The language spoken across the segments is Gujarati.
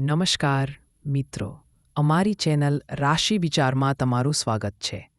નમસ્કાર, મિત્રો. અમારી ચેનલ રાશિ વિચારમાં તમારું સ્વાગત છે.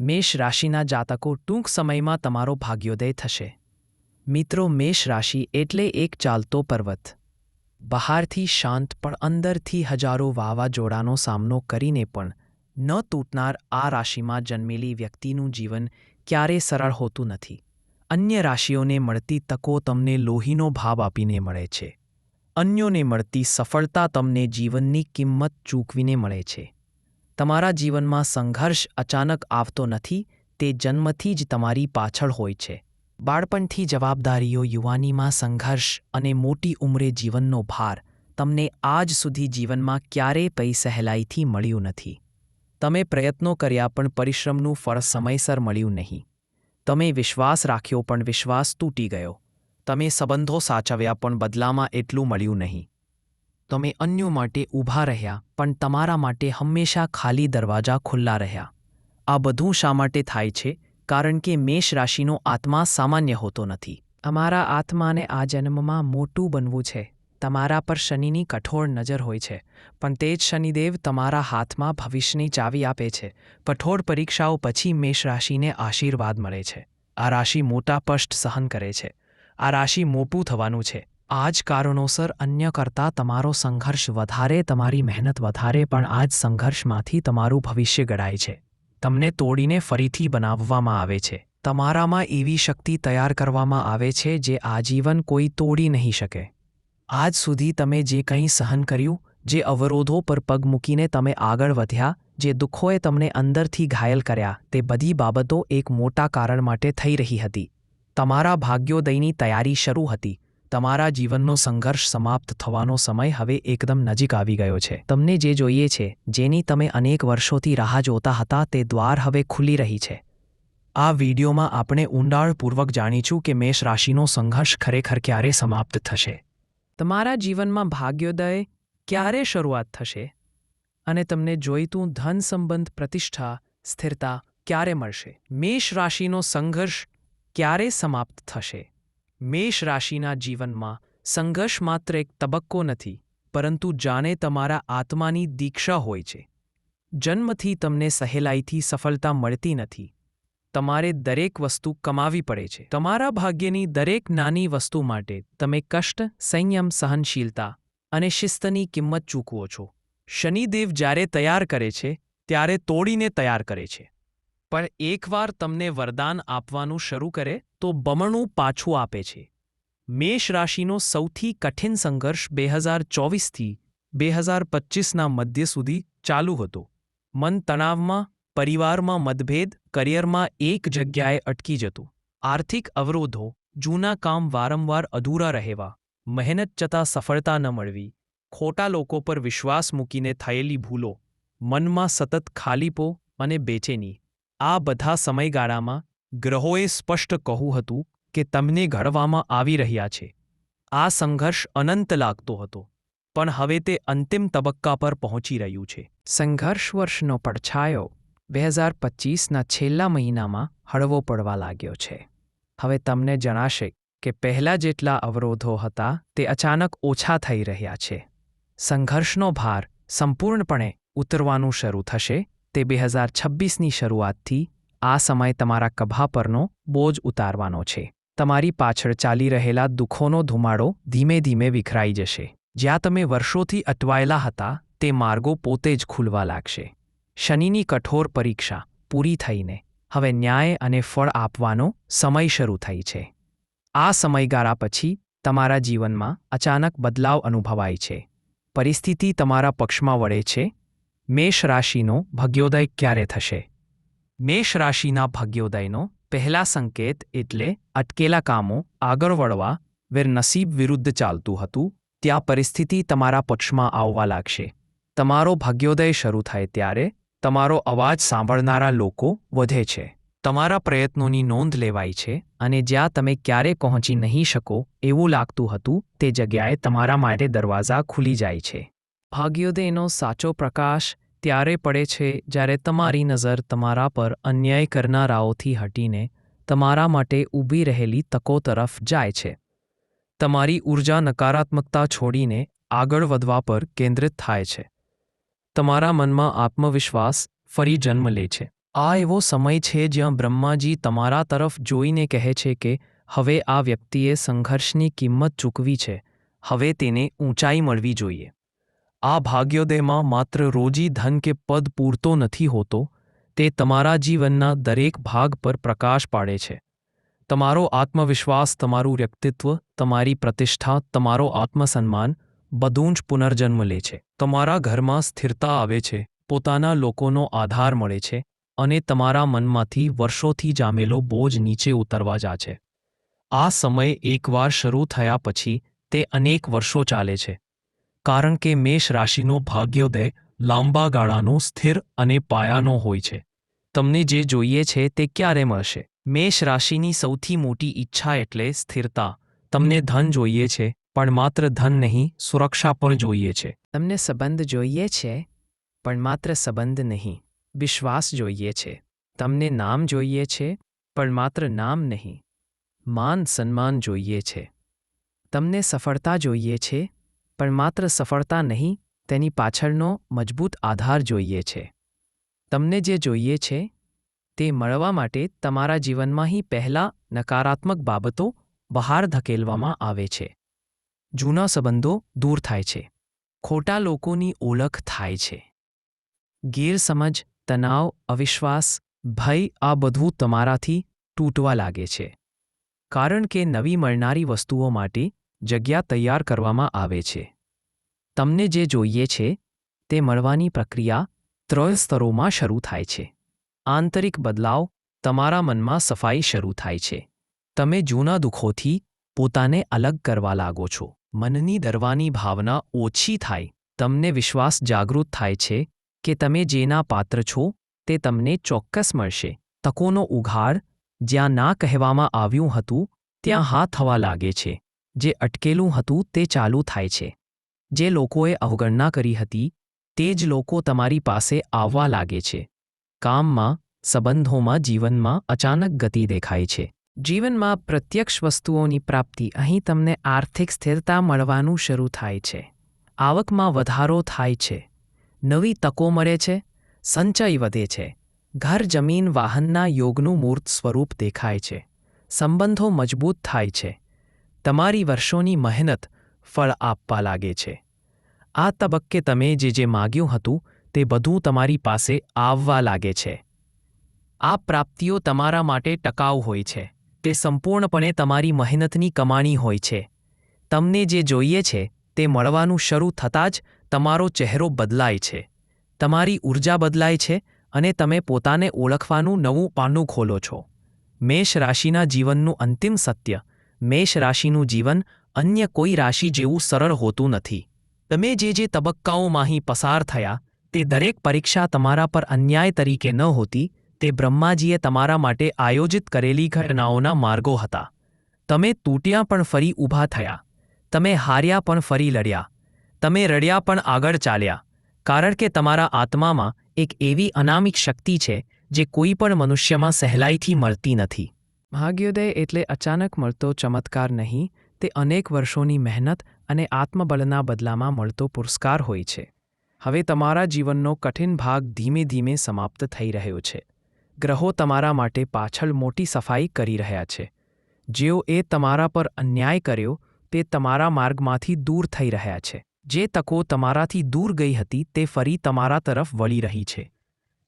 મેષ રાશિના જાતકો ટૂંક સમયમાં તમારો ભાગ્યોદય થશે. મિત્રો, મેષ રાશિ એટલે એક ચાલતો પર્વત. બહારથી શાંત પણ અંદરથી હજારો વાવાઝોડાનો સામનો કરીને પણ ન તૂટનાર આ રાશિમાં જન્મેલી વ્યક્તિનું જીવન ક્યારે સરળ હોતું નથી. અન્ય રાશિઓને મળતી તકો તમને લોહીનો ભાવ આપીને મળે છે. અન્યોને મળતી સફળતા તમને જીવનની કિંમત ચૂકવીને મળે છે. તમારા જીવનમાં સંઘર્ષ અચાનક આવતો નથી, તે જન્મથી જ તમારી પાછળ હોય છે. બાળપણથી જવાબદારીઓ યુવાનીમાં સંઘર્ષ અને મોટી ઉંમરે જીવનનો ભાર તમને આજ સુધી જીવનમાં ક્યારેય પૈ સહેલાઈથી મળ્યું નથી. તમે પ્રયત્નો કર્યા પણ પરિશ્રમનું ફળ સમયસર મળ્યું નહીં. તમે વિશ્વાસ રાખ્યો પણ વિશ્વાસ તૂટી ગયો. તમે સંબંધો સાચવ્યા પણ બદલામાં એટલું મળ્યું નહીં. તમે અન્યો માટે ઊભા રહ્યા, પણ તમારા માટે હંમેશા ખાલી દરવાજા ખુલ્લા રહ્યા. આ બધું શા માટે થાય છે? કારણ કે મેષ રાશિનો આત્મા સામાન્ય હોતો નથી. અમારા આત્માને આ જન્મમાં મોટું બનવું છે. તમારા પર શનિની કઠોર નજર હોય છે, પણ તે જ શનિદેવ તમારા હાથમાં ભવિષ્યની ચાવી આપે છે. કઠોર પરીક્ષાઓ પછી મેષ રાશિને આશીર્વાદ મળે છે. આ રાશિ મોટા પષ્ટ સહન કરે છે. આ રાશિ મોપું થવાનું છે. આ જ કારણોસર અન્ય કરતાં તમારો સંઘર્ષ વધારે, તમારી મહેનત વધારે, પણ આ જ સંઘર્ષમાંથી તમારું ભવિષ્ય ઘડાય છે. તમને તોડીને ફરીથી બનાવવામાં આવે છે. તમારામાં એવી શક્તિ તૈયાર કરવામાં આવે છે જે આજીવન કોઈ તોડી નહીં શકે. આજ સુધી તમે જે કંઈ સહન કર્યું, જે અવરોધો પર પગ મૂકીને તમે આગળ વધ્યા, જે દુઃખોએ તમને અંદરથી ઘાયલ કર્યા, તે બધી બાબતો એક મોટા કારણ માટે થઈ રહી હતી. તમારા ભાગ્યોદયની તૈયારી શરૂ હતી. તમારા જીવનનો સંઘર્ષ સમાપ્ત થવાનો સમય હવે એકદમ નજીક આવી ગયો છે. તમને જે જોઈએ છે, જેની તમે અનેક વર્ષોથી રાહ જોતા હતા તે દ્વાર હવે ખુલી રહી છે. આ વિડીયોમાં આપણે ઊંડાણપૂર્વક જાણીશું કે મેષ રાશિનો સંઘર્ષ ખરેખર ક્યારે સમાપ્ત થશે. તમારા જીવનમાં ભાગ્યોદય ક્યારે શરૂઆત થશે? અને તમને જોઈતું ધન સંબંધ પ્રતિષ્ઠા, સ્થિરતા ક્યારે મળશે? મેષ રાશિનો સંઘર્ષ ક્યારે સમાપ્ત થશે? મેષ રાશિના જીવનમાં સંઘર્ષ માત્ર એક તબક્કો નથી, પરંતુ જાણે તમારા આત્માની દીક્ષા હોય છે. જન્મથી તમને સહેલાઈથી સફળતા મળતી નથી. તમારે દરેક વસ્તુ કમાવી પડે છે. તમારા ભાગ્યની દરેક નાની વસ્તુ માટે તમે કષ્ટ, સંયમ, સહનશીલતા અને શિસ્તની કિંમત ચૂકવો છો. શનિદેવ જ્યારે તૈયાર કરે છે, ત્યારે તોડીને તૈયાર કરે છે. પણ એકવાર તમને વરદાન આપવાનું શરૂ કરે તો બમણું પાછું આપે છે. મેષ રાશિનો સૌથી કઠિન સંઘર્ષ બે હજાર ચોવીસથી બે હજાર પચીસના મધ્ય સુધી ચાલુ હતો. મન તણાવમાં, પરિવારમાં મતભેદ, કરિયરમાં એક જગ્યાએ અટકી જતું. આર્થિક અવરોધો, જૂના કામ વારંવાર અધૂરા રહેવા, મહેનત જતા સફળતા ન મળવી, ખોટા લોકો પર વિશ્વાસ મૂકીને થયેલી ભૂલો, મનમાં સતત ખાલીપો અને બેચેની આ બધા સમયગાળામાં ગ્રહોએ સ્પષ્ટ કહું હતું કે તમને ઘડવામાં આવી રહ્યા છે. આ સંઘર્ષ અનંત લાગતો હતો, પણ હવે તે અંતિમ તબક્કા પર પહોંચી રહ્યું છે. સંઘર્ષ વર્ષનો પડછાયો બે હજાર પચીસના છેલ્લા મહિનામાં હળવો પડવા લાગ્યો છે. હવે તમને જણાશે કે પહેલા જેટલા અવરોધો હતા તે અચાનક ઓછા થઈ રહ્યા છે. સંઘર્ષનો ભાર સંપૂર્ણપણે ઉતરવાનું શરૂ થશે તે બે હજાર છવ્વીસની શરૂઆતથી આ સમય તમારા કભા પરનો બોજ ઉતારવાનો છે. તમારી પાછળ ચાલી રહેલા દુઃખોનો ધુમાડો ધીમે ધીમે વિખરાઈ જશે. જ્યાં તમે વર્ષોથી અટવાયેલા હતા, તે માર્ગો પોતે જ ખુલવા લાગશે. શનિની કઠોર પરીક્ષા પૂરી થઈને હવે ન્યાય અને ફળ આપવાનો સમય શરૂ થઈ છે. આ સમયગાળા પછી તમારા જીવનમાં અચાનક બદલાવ અનુભવાય છે. પરિસ્થિતિ તમારા પક્ષમાં વળે છે મેષ રાશિનો ભાગ્યોદય ક્યારે થશે? મેષ રાશિના ભાગ્યોદયનો પહેલા સંકેત એટલે અટકેલા કામો, આગળ વળવા, વેર નસીબ વિરુદ્ધ ચાલતું હતું, ત્યાં પરિસ્થિતિ તમારા પક્ષમાં આવવા લાગશે. તમારો ભાગ્યોદય શરૂ થાય ત્યારે તમારો અવાજ સાંભળનારા લોકો વધે છે. તમારા પ્રયત્નોની નોંધ લેવાય છે અને જ્યાં તમે ક્યારે પહોંચી નહીં શકો એવું લાગતું હતું તે જગ્યાએ તમારા માટે દરવાજા ખુલી જાય છે. ભાગ્યોદયનો સાચો પ્રકાશ ત્યારે પડે છે જ્યારે તમારી નજર તમારા પર અન્યાય કરનારાઓથી હટીને તમારા માટે ઊભી રહેલી તકો તરફ જાય છે. તમારી ઊર્જા નકારાત્મકતા છોડીને આગળ વધવા પર કેન્દ્રિત થાય છે. તમારા મનમાં આત્મવિશ્વાસ ફરી જન્મ લે છે. આ એવો સમય છે જ્યાં બ્રહ્માજી તમારા તરફ જોઈને કહે છે કે, હવે આ વ્યક્તિએ સંઘર્ષની કિંમત ચૂકવી છે. હવે તેને ઊંચાઈ મળવી જોઈએ. આ ભાગ્યોદયમાં માત્ર રોજી ધન કે પદ પૂરતો નથી હોતો, તે તમારા જીવનના દરેક ભાગ પર પ્રકાશ પાડે છે. તમારો આત્મવિશ્વાસ, તમારું વ્યક્તિત્વ, તમારી પ્રતિષ્ઠા, તમારો આત્મસન્માન બધું જ પુનર્જન્મ લે છે. તમારા ઘરમાં સ્થિરતા આવે છે, પોતાના લોકોનો આધાર મળે છે અને તમારા મનમાંથી વર્ષોથી જામેલો બોજ નીચે ઉતરવા જા છે. આ સમય એકવાર શરૂ થયા પછી તે અનેક વર્ષો ચાલે છે. કારણ કે મેષ રાશિનો ભાગ્યોદય લાંબા ગાળાનો, સ્થિર અને પાયાનો હોય છે. તમને જે જોઈએ છે તે ક્યારે મળશે? મેષ રાશિની સૌથી મોટી ઈચ્છા એટલે સ્થિરતા. તમને ધન જોઈએ છે, પણ માત્ર ધન નહીં, સુરક્ષા પણ જોઈએ છે. તમને સંબંધ જોઈએ છે, પણ માત્ર સંબંધ નહીં. વિશ્વાસ જોઈએ છે. તમને નામ જોઈએ છે, પણ માત્ર નામ નહીં. માન સન્માન જોઈએ છે. તમને સફળતા જોઈએ છે પણ માત્ર સફળતા નહીં, તેની પાછળનો મજબૂત આધાર જોઈએ છે. તમને જે જોઈએ છે, તે મળવા માટે તમારા જીવનમાં હી પહેલાં નકારાત્મક બાબતો બહાર ધકેલવામાં આવે છે. જૂના સંબંધો દૂર થાય છે. ખોટા લોકોની ઓળખ થાય છે. ગેરસમજ, તણાવ, અવિશ્વાસ, ભય આ બધું તમારાથી તૂટવા લાગે છે. કારણ કે નવી મળનારી વસ્તુઓ માટે જગ્યા તૈયાર કરવામાં આવે છે. તમને જે જોઈએ છે, તે મળવાની પ્રક્રિયા ત્રણ સ્તરોમાં શરૂ થાય છે. આંતરિક બદલાવ તમારા મનમાં સફાઈ શરૂ થાય છે. તમે જૂના દુઃખોથી પોતાને અલગ કરવા લાગો છો. મનની ડરવાની ભાવના ઓછી થાય. તમને વિશ્વાસ જાગૃત થાય છે કે તમે જેના પાત્ર છો, તે તમને ચોક્કસ મળશે. તકોનો ઉઘાડ જ્યાં ના કહેવામાં આવ્યું હતું, ત્યાં હા થવા લાગે છે. જે અટકેલું હતું તે ચાલુ થાય છે. જે લોકોએ અવગણના કરી હતી, તે જ લોકો તમારી પાસે આવવા લાગે છે. કામમાં, સંબંધોમાં, જીવનમાં અચાનક ગતિ દેખાય છે. જીવનમાં પ્રત્યક્ષ વસ્તુઓની પ્રાપ્તિ અહીં તમને આર્થિક સ્થિરતા મળવાનું શરૂ થાય છે. આવકમાં વધારો થાય છે. નવી તકો મળે છે. સંચય વધે છે. ઘર, જમીન, વાહનના યોગનું મૂર્ત સ્વરૂપ દેખાય છે. સંબંધો મજબૂત થાય છે. તમારી વર્ષોની મહેનત ફળ આપવા લાગે છે. આ તબક્કે તમે જે જે માગ્યું હતું તે બધું તમારી પાસે આવવા લાગે છે. આ પ્રાપ્તિઓ તમારા માટે ટકાઉ હોય છે. તે સંપૂર્ણપણે તમારી મહેનતની કમાણી હોય છે. તમને જે જોઈએ છે તે મળવાનું શરૂ થતાં જ તમારો ચહેરો બદલાય છે. તમારી ઊર્જા બદલાય છે અને તમે પોતાને ઓળખવાનું નવું પાનું ખોલો છો. મેષ રાશિના જીવનનું અંતિમ સત્ય મેષ રાશિનું જીવન અન્ય કોઈ રાશિ જેવું સરળ હોતું નથી. તમે જે જે તબક્કાઓમાંથી પસાર થયા, તે દરેક પરીક્ષા તમારા પર અન્યાય તરીકે ન હોતી, તે બ્રહ્માજીએ તમારા માટે આયોજિત કરેલી ઘટનાઓના માર્ગો હતા. તમે તૂટ્યા પણ ફરી ઊભા થયા. તમે હાર્યા પણ ફરી લડ્યા. તમે રડ્યા પણ આગળ ચાલ્યા. કારણ કે તમારા આત્મામાં એક એવી અનામિક શક્તિ છે, જે કોઈ પણ મનુષ્યમાં સહેલાઈથી મળતી નથી. ભાગ્યોદય એટલે અચાનક મળતો ચમત્કાર નહીં, તે અનેક વર્ષોની મહેનત અને આત્મબળના બદલામાં મળતો પુરસ્કાર હોય છે. હવે તમારા જીવનનો કઠિન ભાગ ધીમે ધીમે સમાપ્ત થઈ રહ્યો છે. ગ્રહો તમારા માટે પાછળ મોટી સફાઈ કરી રહ્યા છે. જેઓ એ તમારા પર અન્યાય કર્યો, તે તમારા માર્ગમાંથી દૂર થઈ રહ્યા છે. જે તકો તમારાથી દૂર ગઈ હતી, તે ફરી તમારા તરફ વળી રહી છે.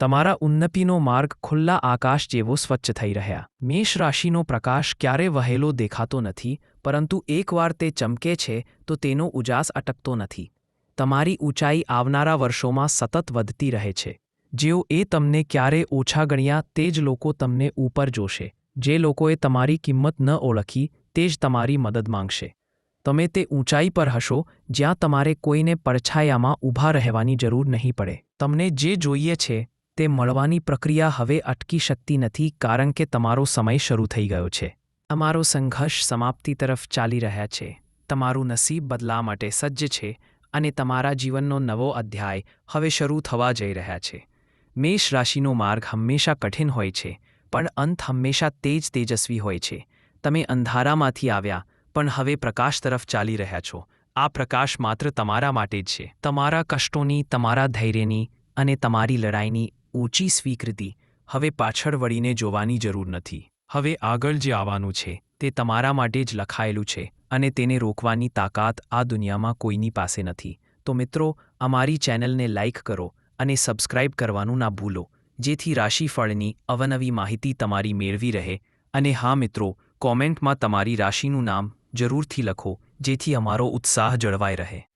તમારા ઉન્નતિનો માર્ગ ખુલ્લા આકાશ જેવો સ્વચ્છ થઈ રહ્યા. મેષ રાશિનો પ્રકાશ ક્યારે વહેલો દેખાતો નથી, પરંતુ એકવાર તે ચમકે છે, તો તેનો ઉજાસ અટકતો નથી. તમારી ઊંચાઈ આવનારા વર્ષોમાં સતત વધતી રહે છે. જેઓ એ તમને ક્યારે ઓછા ગણ્યા, તે જ લોકો તમને ઉપર જોશે. જે લોકોએ તમારી કિંમત ન ઓળખી, તે જ તમારી મદદ માંગશે. તમે તે ઊંચાઈ પર હશો, જ્યાં તમારે કોઈને પડછાયામાં ઊભા રહેવાની જરૂર નહીં પડે. તમને જે જોઈએ છે તે મળવાની પ્રક્રિયા હવે અટકી શકતી નથી કારણ કે તમારો સમય શરૂ થઈ ગયો છે. અમારો સંઘર્ષ સમાપ્તિ તરફ ચાલી રહ્યા છે. તમારું નસીબ બદલા માટે સજ્જ છે અને તમારા જીવનનો નવો અધ્યાય હવે શરૂ થવા જઈ રહ્યા છે. મેષ રાશિનો માર્ગ હંમેશા કઠિન હોય છે, પણ અંત હંમેશા તેજ તેજસ્વી હોય છે. તમે અંધારામાંથી આવ્યા, પણ હવે પ્રકાશ તરફ ચાલી રહ્યા છો. આ પ્રકાશ માત્ર તમારા માટે જ છે. તમારા કષ્ટોની, તમારા ધૈર્યની અને તમારી લડાઈની ઊંચી સ્વીકૃતિ, હવે પાછળ વળીને જોવાની જરૂર નથી. હવે આગળ જે આવવાનું છે, તે તમારા માટે જ લખાયેલું છે અને તેને રોકવાની તાકાત આ દુનિયામાં કોઈની પાસે નથી. તો મિત્રો, અમારી ચેનલને લાઇક કરો અને સબસ્ક્રાઇબ કરવાનું ના ભૂલો, જેથી રાશિફળની અવનવી માહિતી તમારી મેળવી રહે. અને હા મિત્રો, કોમેન્ટમાં તમારી રાશિનું નામ જરૂરથી લખો, જેથી અમારો ઉત્સાહ જળવાઈ રહે.